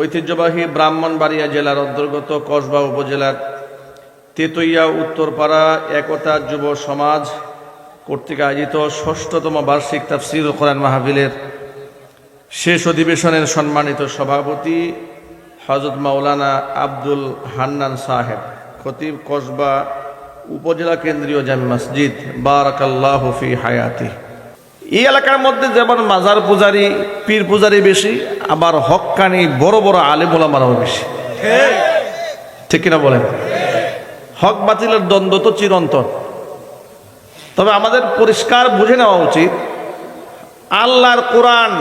ঐতিহ্যবাহী ব্রাহ্মণবাড়িয়া জেলার অন্তর্গত কসবা উপজেলার তেতইয়া উত্তরপাড়া একতা যুব সমাজ কর্তৃক আয়োজিত ষষ্ঠতম বার্ষিক তাফসির কোরআন মাহফিলের শেষ অধিবেশনের সম্মানিত সভাপতি হজরত মাওলানা আব্দুল হান্নান সাহেব, খতিব কসবা উপজেলা কেন্দ্রীয় জামি মসজিদ, বারাকাল্লাহ ফি হায়াতি এই এলাকার মধ্যে যেমন মাজার পূজারি, পীর পূজারি বেশি, আবার হক্কানি বড় বড় আলিম ওলামারাও বেশি। ঠিক কিনা বলেন? হক বাতিলের দ্বন্দ্ব তো চিরন্তন। তবে আমাদের পরিষ্কার বুঝে নেওয়া উচিত, আল্লাহর কোরআন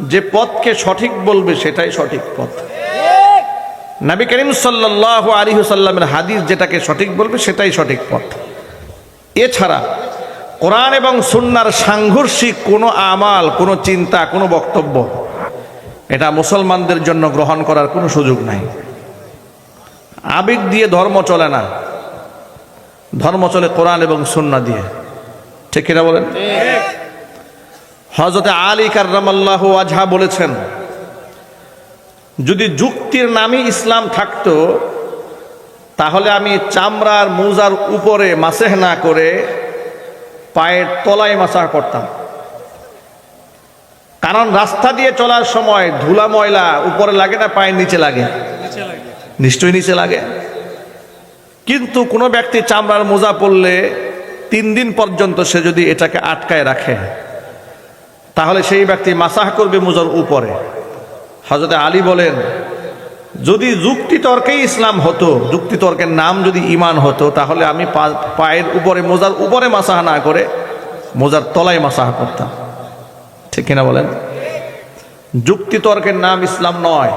যে পথকে সঠিক বলবে সেটাই সঠিক পথ। নবী করিম সাল্লাহ আলী সাল্লামের হাদিস যেটাকে সঠিক বলবে সেটাই সঠিক পথ। এছাড়া কোরআন এবং সুন্নার সাংঘর্ষিক কোনো আমাল, কোনো চিন্তা, কোনো বক্তব্য, এটা মুসলমানদের জন্য গ্রহণ করার কোনো সুযোগ নাই। আবেগ দিয়ে ধর্ম চলে না। ধর্ম চলে কোরআন এবং সুন্না দিয়ে। ঠিক কিনা বলেন? হজরতে আলী কার্রামাল্লাহ আজহা বলেছেন, যদি যুক্তির নামে ইসলাম থাকতো, তাহলে আমি চামড়ার মোজার উপরে মাসেহ না করে পায়ের তলায় মাসা করতাম। কারণ রাস্তা দিয়ে চলার সময় ধুলা ময়লা উপরে লাগে না, পায়ের নিচে লাগে। নিশ্চয়ই নিচে লাগে। কিন্তু কোনো ব্যক্তি চামড়ার মোজা পরলে তিন দিন পর্যন্ত সে যদি এটাকে আটকায় রাখে, তাহলে সেই ব্যক্তি মাসাহ করবে মোজার উপরে। হজরত আলী বলেন যদি যুক্তি তর্কেই ইসলাম হতো যুক্তি তর্কের নাম যদি ইমান হতো, তাহলে আমি পায়ের উপরে মোজার উপরে মাসাহা না করে মোজার তলায় মাসাহা করতাম। ঠিক কিনা বলেন? যুক্তি তর্কের নাম ইসলাম নয়।